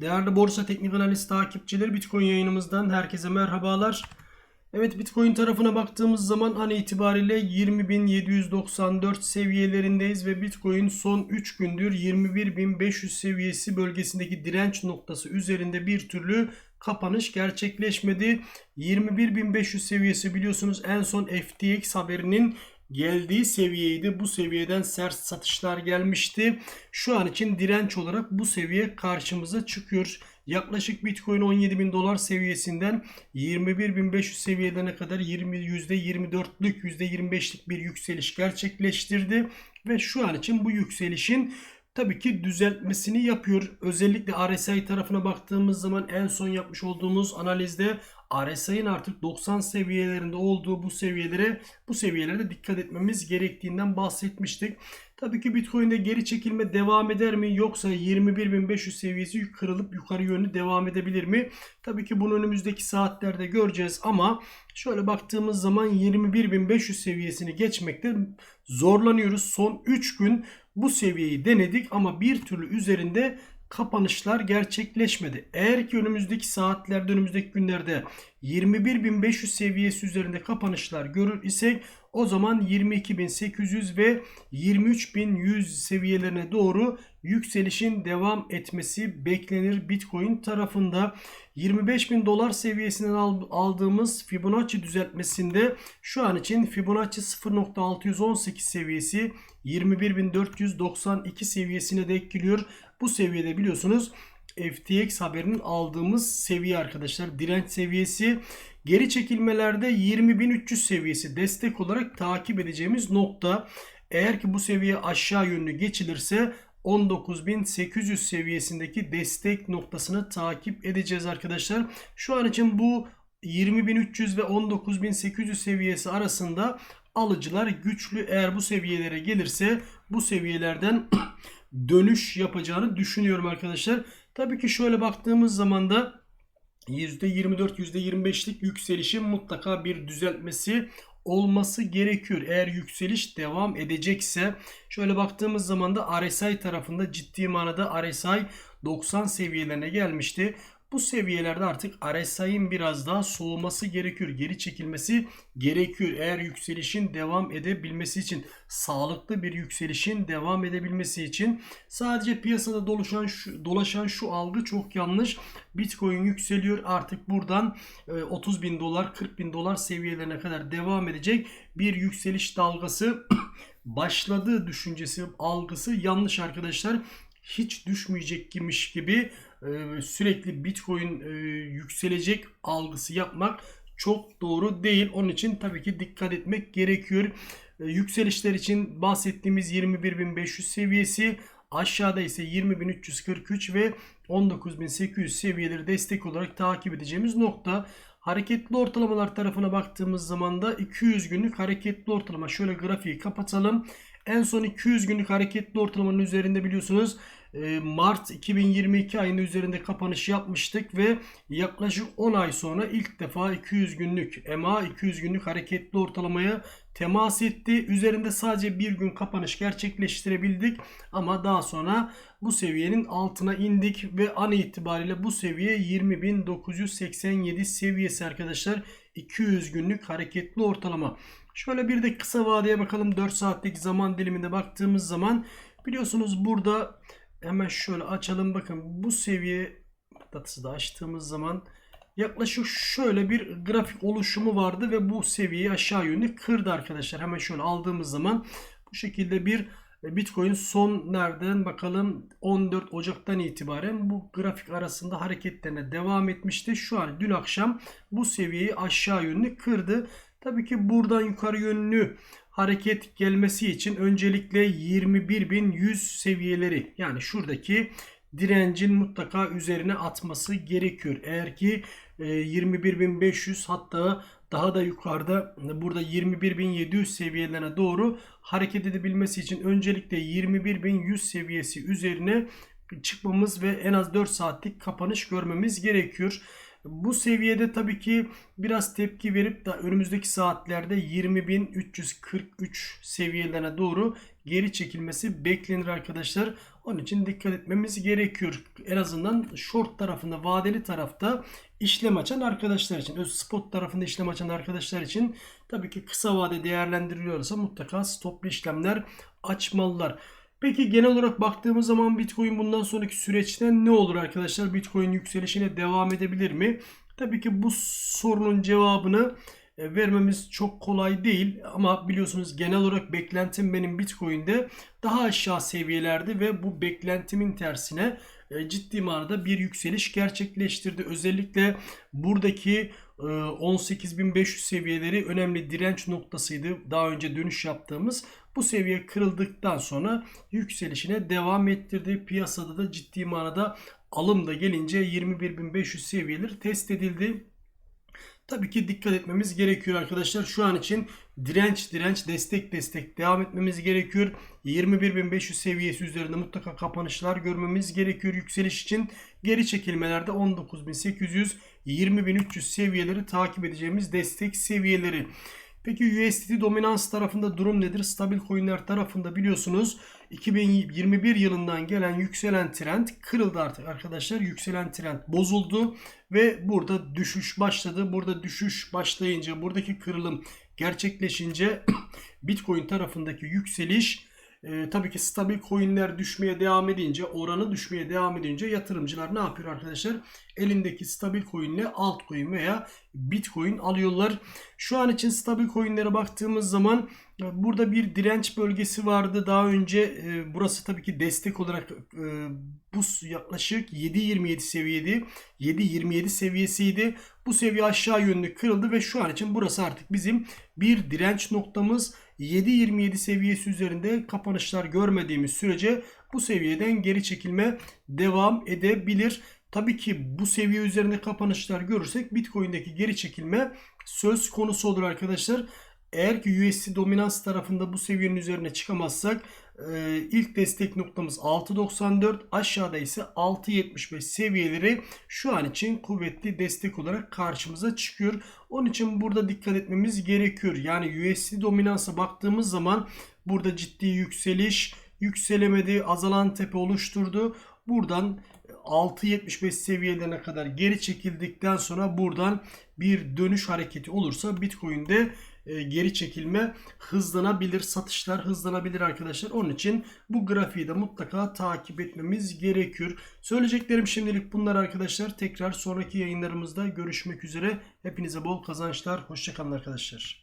Değerli Borsa Teknik Analiz takipçileri Bitcoin yayınımızdan herkese merhabalar. Evet Bitcoin tarafına baktığımız zaman an itibariyle 20.794 seviyelerindeyiz ve Bitcoin son 3 gündür 21.500 seviyesi bölgesindeki direnç noktası üzerinde bir türlü kapanış gerçekleşmedi. 21.500 seviyesi biliyorsunuz en son FTX haberinin geldiği seviyeydi. Bu seviyeden sert satışlar gelmişti. Şu an için direnç olarak bu seviye karşımıza çıkıyor. Yaklaşık Bitcoin 17 bin dolar seviyesinden 21.500 seviyelerine kadar 20 %24'lük %25'lik bir yükseliş gerçekleştirdi. Ve şu an için bu yükselişin tabii ki düzeltmesini yapıyor. Özellikle RSI tarafına baktığımız zaman en son yapmış olduğumuz analizde RSI'nin artık 90 seviyelerinde olduğu bu seviyelere bu seviyelerde dikkat etmemiz gerektiğinden bahsetmiştik. Tabii ki Bitcoin'de geri çekilme devam eder mi yoksa 21.500 seviyesi kırılıp yukarı yönlü devam edebilir mi? Tabii ki bunu önümüzdeki saatlerde göreceğiz ama şöyle baktığımız zaman 21.500 seviyesini geçmekte zorlanıyoruz. Son 3 gün bu seviyeyi denedik ama bir türlü üzerinde kapanışlar gerçekleşmedi. Eğer ki önümüzdeki saatlerde, önümüzdeki günlerde 21.500 seviyesi üzerinde kapanışlar görür isek o zaman 22.800 ve 23.100 seviyelerine doğru yükselişin devam etmesi beklenir Bitcoin tarafında. 25.000 dolar seviyesinden aldığımız Fibonacci düzeltmesinde şu an için Fibonacci 0.618 seviyesi 21.492 seviyesine denk geliyor. Bu seviyede biliyorsunuz FTX haberinin aldığımız seviye arkadaşlar. Direnç seviyesi geri çekilmelerde 20.300 seviyesi destek olarak takip edeceğimiz nokta. Eğer ki bu seviye aşağı yönlü geçilirse 19.800 seviyesindeki destek noktasını takip edeceğiz arkadaşlar. Şu an için bu 20.300 ve 19.800 seviyesi arasında alıcılar güçlü. Eğer bu seviyelere gelirse bu seviyelerden dönüş yapacağını düşünüyorum arkadaşlar. Tabii ki şöyle baktığımız zaman da %24 %25'lik yükselişin mutlaka bir düzeltmesi olması gerekiyor. Eğer yükseliş devam edecekse şöyle baktığımız zaman da RSI tarafında ciddi manada RSI 90 seviyelerine gelmişti. Bu seviyelerde artık RSI'nin biraz daha soğuması gerekiyor. Geri çekilmesi gerekiyor. Eğer yükselişin devam edebilmesi için sağlıklı bir yükselişin devam edebilmesi için sadece piyasada dolaşan şu, dolaşan şu algı çok yanlış. Bitcoin yükseliyor artık buradan 30 e, bin dolar 40 bin dolar seviyelerine kadar devam edecek bir yükseliş dalgası başladığı düşüncesi algısı yanlış arkadaşlar hiç düşmeyecekmiş gibi e, sürekli Bitcoin e, yükselecek algısı yapmak çok doğru değil. Onun için tabii ki dikkat etmek gerekiyor. E, yükselişler için bahsettiğimiz 21.500 seviyesi aşağıda ise 20.343 ve 19.800 seviyeleri destek olarak takip edeceğimiz nokta. Hareketli ortalamalar tarafına baktığımız zaman da 200 günlük hareketli ortalama şöyle grafiği kapatalım. En son 200 günlük hareketli ortalamanın üzerinde biliyorsunuz Mart 2022 ayının üzerinde kapanış yapmıştık ve yaklaşık 10 ay sonra ilk defa 200 günlük EMA 200 günlük hareketli ortalamaya temas etti. Üzerinde sadece bir gün kapanış gerçekleştirebildik ama daha sonra bu seviyenin altına indik ve an itibariyle bu seviye 20.987 seviyesi arkadaşlar. 200 günlük hareketli ortalama. Şöyle bir de kısa vadeye bakalım 4 saatlik zaman diliminde baktığımız zaman biliyorsunuz burada hemen şöyle açalım bakın bu seviye patlatısı da açtığımız zaman yaklaşık şöyle bir grafik oluşumu vardı ve bu seviyeyi aşağı yönlü kırdı arkadaşlar. Hemen şöyle aldığımız zaman bu şekilde bir Bitcoin son nereden bakalım 14 Ocak'tan itibaren bu grafik arasında hareketlerine devam etmişti. Şu an dün akşam bu seviyeyi aşağı yönlü kırdı. Tabii ki buradan yukarı yönlü hareket gelmesi için öncelikle 21.100 seviyeleri yani şuradaki direncin mutlaka üzerine atması gerekiyor. Eğer ki 21.500 e, hatta daha da yukarıda burada 21.700 seviyelerine doğru hareket edebilmesi için öncelikle 21.100 seviyesi üzerine çıkmamız ve en az 4 saatlik kapanış görmemiz gerekiyor. Bu seviyede tabii ki biraz tepki verip de önümüzdeki saatlerde 20.343 seviyelerine doğru geri çekilmesi beklenir arkadaşlar. Onun için dikkat etmemiz gerekiyor. En azından short tarafında, vadeli tarafta işlem açan arkadaşlar için, öz spot tarafında işlem açan arkadaşlar için tabii ki kısa vade değerlendiriliyorsa mutlaka stoplu işlemler açmalılar. Peki genel olarak baktığımız zaman Bitcoin bundan sonraki süreçte ne olur arkadaşlar? Bitcoin yükselişine devam edebilir mi? Tabii ki bu sorunun cevabını e, vermemiz çok kolay değil ama biliyorsunuz genel olarak beklentim benim Bitcoin'de daha aşağı seviyelerde ve bu beklentimin tersine e, ciddi manada bir yükseliş gerçekleştirdi. Özellikle buradaki 18.500 seviyeleri önemli direnç noktasıydı. Daha önce dönüş yaptığımız bu seviye kırıldıktan sonra yükselişine devam ettirdi. Piyasada da ciddi manada alım da gelince 21.500 seviyeleri test edildi. Tabii ki dikkat etmemiz gerekiyor arkadaşlar. Şu an için direnç direnç destek destek devam etmemiz gerekiyor. 21.500 seviyesi üzerinde mutlaka kapanışlar görmemiz gerekiyor yükseliş için. Geri çekilmelerde 19.800 20.300 seviyeleri takip edeceğimiz destek seviyeleri. Peki USDT dominans tarafında durum nedir? Stabil coinler tarafında biliyorsunuz 2021 yılından gelen yükselen trend kırıldı artık arkadaşlar. Yükselen trend bozuldu ve burada düşüş başladı. Burada düşüş başlayınca buradaki kırılım gerçekleşince Bitcoin tarafındaki yükseliş e, tabii ki stabil coinler düşmeye devam edince, oranı düşmeye devam edince yatırımcılar ne yapıyor arkadaşlar? Elindeki stabil coinle altcoin veya bitcoin alıyorlar. Şu an için stabil coinlere baktığımız zaman burada bir direnç bölgesi vardı. Daha önce e, burası tabii ki destek olarak e, bu yaklaşık 7.27 seviyedi. 7.27 seviyesiydi. Bu seviye aşağı yönlü kırıldı ve şu an için burası artık bizim bir direnç noktamız. 7.27 seviyesi üzerinde kapanışlar görmediğimiz sürece bu seviyeden geri çekilme devam edebilir. Tabii ki bu seviye üzerinde kapanışlar görürsek Bitcoin'deki geri çekilme söz konusu olur arkadaşlar. Eğer ki USD dominans tarafında bu seviyenin üzerine çıkamazsak e, ilk destek noktamız 6.94 aşağıda ise 6.75 seviyeleri şu an için kuvvetli destek olarak karşımıza çıkıyor. Onun için burada dikkat etmemiz gerekiyor. Yani USD dominansa baktığımız zaman burada ciddi yükseliş yükselemedi azalan tepe oluşturdu. Buradan 6.75 seviyelerine kadar geri çekildikten sonra buradan bir dönüş hareketi olursa Bitcoin'de e, geri çekilme hızlanabilir, satışlar hızlanabilir arkadaşlar. Onun için bu grafiği de mutlaka takip etmemiz gerekiyor. Söyleyeceklerim şimdilik bunlar arkadaşlar. Tekrar sonraki yayınlarımızda görüşmek üzere. Hepinize bol kazançlar. Hoşçakalın arkadaşlar.